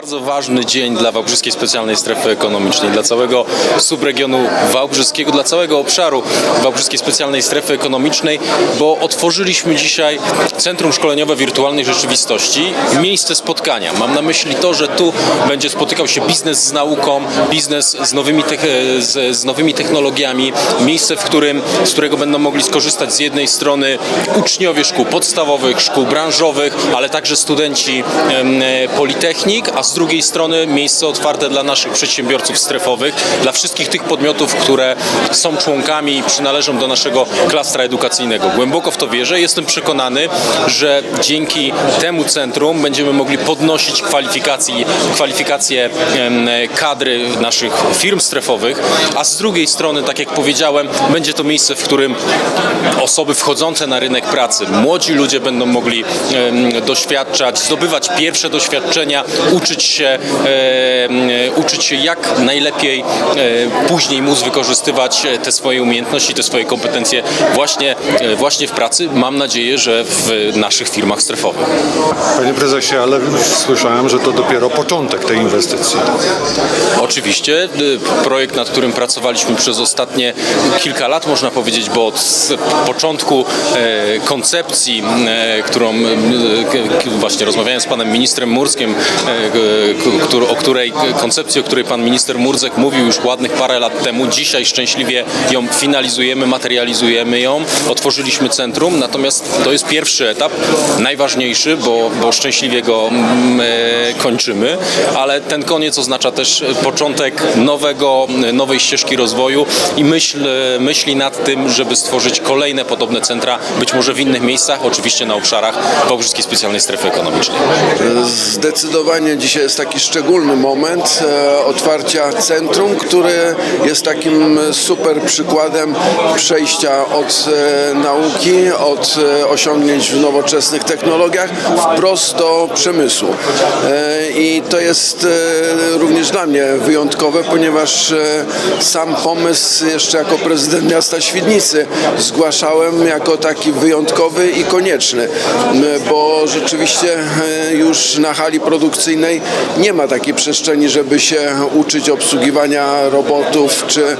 Bardzo ważny dzień dla Wałbrzyskiej Specjalnej Strefy Ekonomicznej, dla całego subregionu wałbrzyskiego, dla całego obszaru Wałbrzyskiej Specjalnej Strefy Ekonomicznej, bo otworzyliśmy dzisiaj Centrum Szkoleniowe Wirtualnej Rzeczywistości, miejsce spotkania. Mam na myśli to, że tu będzie spotykał się biznes z nauką, biznes z nowymi, z, z nowymi technologiami, miejsce, w którym, z którego będą mogli skorzystać z jednej strony uczniowie szkół podstawowych, szkół branżowych, ale także studenci e, politechnik, a z drugiej strony miejsce otwarte dla naszych przedsiębiorców strefowych, dla wszystkich tych podmiotów, które są członkami i przynależą do naszego klastra edukacyjnego. Głęboko w to wierzę. Jestem przekonany, że dzięki temu centrum będziemy mogli podnosić kwalifikacje em, kadry naszych firm strefowych, a z drugiej strony, tak jak powiedziałem, będzie to miejsce, w którym osoby wchodzące na rynek pracy, młodzi ludzie będą mogli doświadczać, zdobywać pierwsze doświadczenia, uczyć się, em, uczyć się jak najlepiej e, później móc wykorzystywać e, te swoje umiejętności, te swoje kompetencje właśnie, e, właśnie w pracy. Mam nadzieję, że w naszych firmach strefowych. Panie prezesie, ale słyszałem, że to dopiero początek tej inwestycji. Oczywiście projekt, nad którym pracowaliśmy przez ostatnie kilka lat, można powiedzieć, bo od początku e, koncepcji, e, którą e, właśnie rozmawiałem z panem ministrem Murskiem, e, o której koncepcji, o której pan minister Murzek mówił już ładnych parę lat temu. Dzisiaj szczęśliwie ją finalizujemy, materializujemy ją, otworzyliśmy centrum, natomiast to jest pierwszy etap, najważniejszy, bo, bo szczęśliwie go mm, e, kończymy, ale ten koniec oznacza też początek nowego, nowej ścieżki rozwoju i myśl, myśli nad tym, żeby stworzyć kolejne podobne centra, być może w innych miejscach, oczywiście na obszarach Wałbrzyskiej Specjalnej Strefy Ekonomicznej. Zdecydowanie dzisiaj jest taki szczególny moment e, otwarcia centrum, które jest takim super przykładem przejścia od e, nauki, od e, osiągnięć w nowoczesnych technologiach wprost do przemysłu. I to jest również dla mnie wyjątkowe, ponieważ sam pomysł jeszcze jako prezydent miasta Świdnicy zgłaszałem jako taki wyjątkowy i konieczny, bo rzeczywiście już na hali produkcyjnej nie ma takiej przestrzeni, żeby się uczyć obsługiwania robotów czy, e,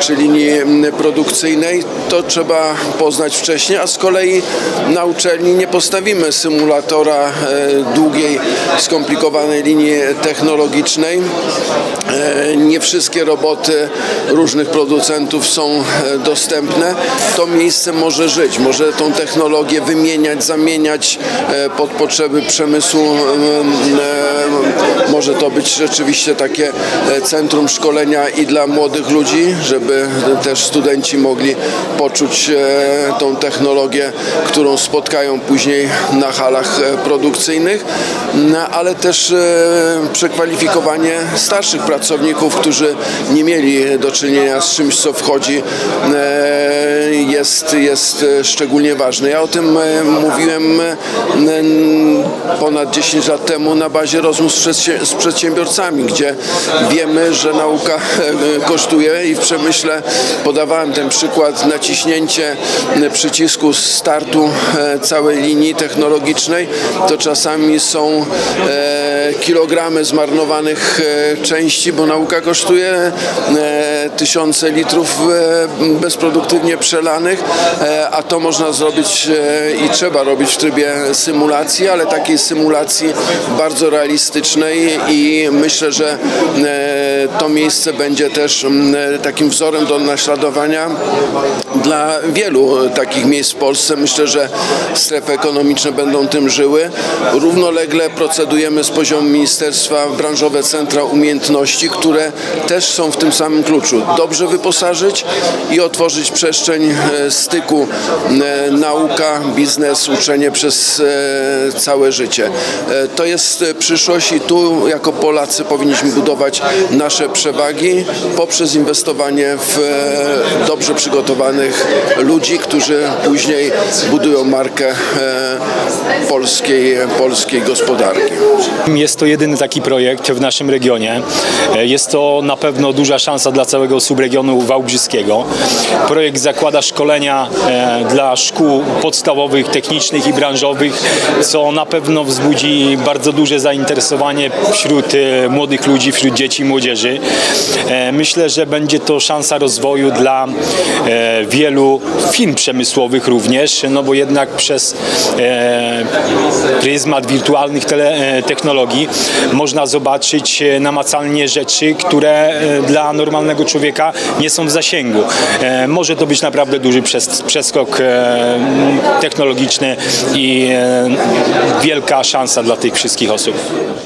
czy linii produkcyjnej. To trzeba poznać wcześniej, a z kolei na uczelni nie postawimy symulatora e, długiej, skomplikowanej linii technologicznej. E, Nie wszystkie roboty różnych producentów są dostępne. To miejsce może żyć, może tą technologię wymieniać, zamieniać pod potrzeby przemysłu. E, Może to być rzeczywiście takie e, centrum szkolenia i dla młodych ludzi, żeby też studenci mogli poczuć e, tą technologię, którą spotkają później na halach produkcyjnych, No, ale też przekwalifikowanie starszych pracowników, którzy nie mieli do czynienia z czymś, co wchodzi, jest, jest szczególnie ważne. Ja o tym mówiłem ponad 10 lat temu na bazie rozmów z przedsię- z przedsiębiorcami, gdzie wiemy, że nauka e, kosztuje i w przemyśle podawałem ten przykład naciśnięcie e, przycisku startu e, całej linii technologicznej, to czasami są kilogramy zmarnowanych części, bo nauka kosztuje tysiące litrów bezproduktywnie przelanych, a to można zrobić i trzeba robić w trybie symulacji, ale takiej symulacji bardzo realistycznej i myślę, że e, to miejsce będzie też m, takim wzorem do naśladowania dla wielu takich miejsc w Polsce. Myślę, że strefy ekonomiczne będą tym żyły. Równolegle procedujemy z poziomu ministerstwa branżowe centra umiejętności, które też są w tym samym kluczu. Dobrze wyposażyć i otworzyć przestrzeń e, styku e, nauka, biznes, uczenie przez e, całe życie. E, To jest e, przyszłość i tu jako Polacy powinniśmy budować nasze przewagi poprzez inwestowanie w e, dobrze przygotowanych ludzi, którzy później budują markę e, polskiej, polskiej gospodarki. Jest to jedyny taki projekt w naszym regionie. E, Jest to na pewno duża szansa dla całego subregionu wałbrzyskiego. Projekt zakłada szkolenia dla szkół podstawowych, technicznych i branżowych, co na pewno wzbudzi bardzo duże zainteresowanie zainteresowanie wśród e, młodych ludzi, wśród dzieci i młodzieży. E, Myślę, że będzie to szansa rozwoju dla e, wielu firm przemysłowych również, no bo jednak przez pryzmat wirtualnych technologii można zobaczyć namacalnie rzeczy, które dla normalnego człowieka nie są w zasięgu. Może to być naprawdę duży przes- przeskok technologiczny i wielka szansa dla tych wszystkich osób. следующее.